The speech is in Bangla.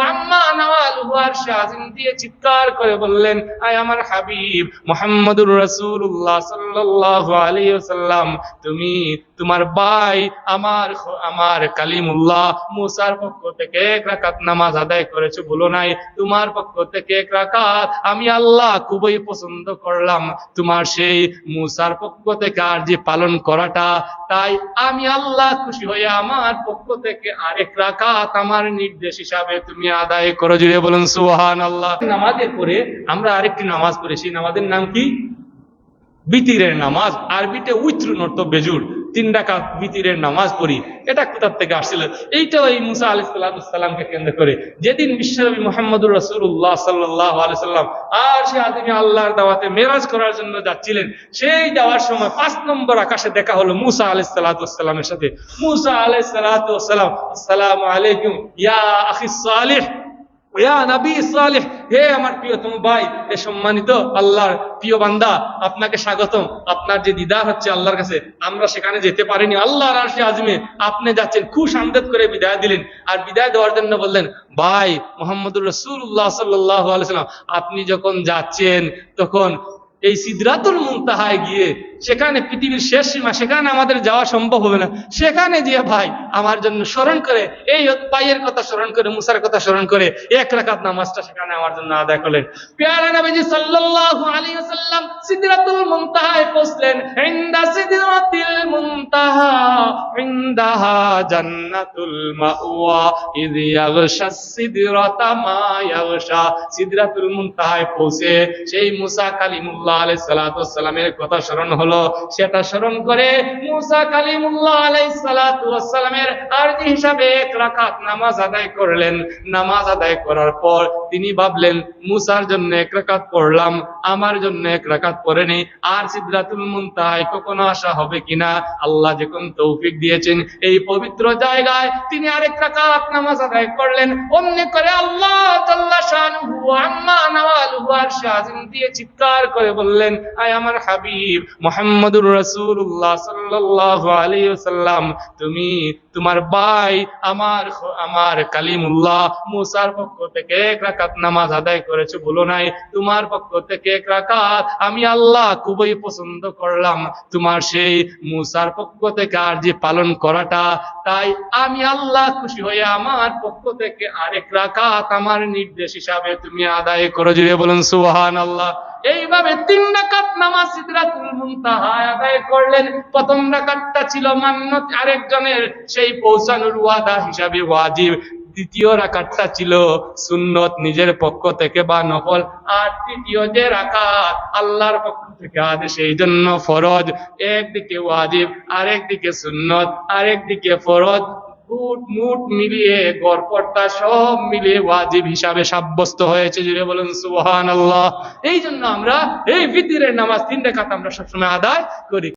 আম্মা চিৎকার করে বললেন, আয় আমার হাবিব, মুহাম্মদুর আলাইহি ওয়াসাল্লাম, তুমি তোমার ভাই আমার আমার কালিমুল্লাহ মুসার পক্ষ থেকে নামাজ আদায় বলো নাই। তোমার পক্ষ থেকে আমি আল্লাহ খুবই পছন্দ করলাম। তোমার সেই মুসার পক্ষ থেকে আর যে পালন করাটা, তাই আমি আল্লাহ খুশি হয়ে আমার পক্ষ থেকে আরেক রাকাত আমার নির্দেশ হিসাবে তুমি আদায় করো। জুড়ে বলুন সুহান আল্লাহ নামাজের পরে আমরা আরেকটি নামাজ পড়ি, সেই নামাজের নাম কি? বিতিরের নামাজ। আরবিতে উইত্র নর্ত বেজুর তিন ডাকাত বিতিরের নামাজ পড়ি। এটা কোথার থেকে আসছিল? এইটাও এই মুসা আলি সাল্লামকে কেন্দ্র করে। যেদিন বিশ্বনবী মোহাম্মদুর রসুল্লাহ সাল্লাহ আলাইসাল্লাম আর সে আদিমি আল্লাহর দাওয়াতে মেরাজ করার জন্য যাচ্ছিলেন, সেই যাওয়ার সময় পাঁচ নম্বর আকাশে দেখা হলো মুসা আলি সাল্লাহামের সাথে। মুসা আলাই সাল্লাহাম আসসালাম আলাইকুম ইয়া আখিস সালিহ। হে আমার প্রিয়তম ভাই সম্মানিত আল্লাহর প্রিয় বান্দা, আপনাকে স্বাগতম। আপনার যে দিদার হচ্ছে আল্লাহর কাছে, আমরা সেখানে যেতে পারিনি। আল্লাহর আরশে আজমে আপনি যাচ্ছেন, খুশ আমদেদ করে বিদায় দিলেন। আর বিদায় দেওয়ার জন্য বললেন, ভাই, মোহাম্মদুর রসুল্লাহ সাল্লাহ আলাইসাল্লাম আপনি যখন যাচ্ছেন, তখন এই সিদ্ধাতুল মুনতাহায় গিয়ে সেখানে পৃথিবীর শেষ সীমা, সেখানে আমাদের যাওয়া সম্ভব হবে না। সেখানে যে ভাই আমার জন্য স্মরণ করে, এই পাইয়ের কথা স্মরণ করে, মুসার কথা স্মরণ করে এক রাকাত নামাজটা সেখানে আমার জন্য আদায় করলেন। পেয়ারা নবীজি সাল্লাল্লাহু আলাইহি সিদরাতুল মুনতাহায় পৌঁছলেন। ইনদা সিদরাতিল মুনতাহা জান্নাতুল মাওয়া, ইয সিদরাতা মা ইয়াগশা। সিদরাতুল মুনতাহায় পৌঁছে সেই মুসা কালিমুল্লাহ আলাইহিস সালাতু ওয়াসসালামের কথা স্মরণ হলো। সেটা স্মরণ করে মুসা কালিমুল্লাহ ওয়াসসালামের আরজি হিসাবে এক রাকাত নামাজ আদায় করলেন। নামাজ আদায় করার পর তিনি ভাবলেন, মুসার জন্য এক রাকাত পড়লাম, আমার জন্য এক রাকাত পড়েনি। আর সিদরাতুল মুনতাহায় কখনো আসা হবে কিনা? আল্লাহ যখন তৌফিক দিয়েছেন, এই পবিত্র জায়গায় তিনি আরেক রাকাত নামাজ আদায় করলেন। অমনি করে আল্লাহ জাল্লা শানুহু আম্মা নাওয়ালুহু আরশে আজিম দিয়ে চিৎকার করে বললেন, আয় আমার হাবিব মুহাম্মদুর রাসূলুল্লাহ সাল্লাল্লাহু আলাইহি ওয়াসাল্লাম, তুমি তোমার ভাই আমার আমার কালিমুল্লাহ মুসার পক্ষ থেকে এক রাকাত নামাজ আদায় করেছ বলো নাই। তোমার পক্ষ থেকে এক রাকাত আমি আল্লাহ খুবই পছন্দ করলাম। তোমার সেই মুসার পক্ষ থেকে আর যে পালন করাটা, তাই আমি আল্লাহ খুশি হয়ে আমার পক্ষ থেকে আরেক রাকাত আমার নির্দেশ হিসাবে তুমি আদায় করো। জুড়ে বলুন সুবহান আল্লাহ এইভাবে তিন রাকাত নামাজ সিদরাতুল মুনতাহায় আদায় করলেন। প্রথম রাকাতটা ছিল মান্নত আরেকজনের, সেই পৌঁছানোর ওয়াদা হিসাবে ওয়াজিব। দ্বিতীয় রাকাতটা ছিল সুন্নত, নিজের পক্ষ থেকে বা নফল। আর তৃতীয় যে রাকাত, আল্লাহর পক্ষ থেকে আদেশ, এই জন্য ফরজ। একদিকে ওয়াজিব, আরেকদিকে সুন্নত, আরেকদিকে ফরজ। ফুট মুট মিলিয়ে গড়পড়তা সব মিলিয়ে ওয়াজিব হিসাবে সাব্যস্ত হয়েছে। জুড়ে বলেন সুবহান আল্লাহ এই জন্য আমরা এই ফিতিরের নামাজ তিন রেখাত আমরা সবসময় আদায় করি।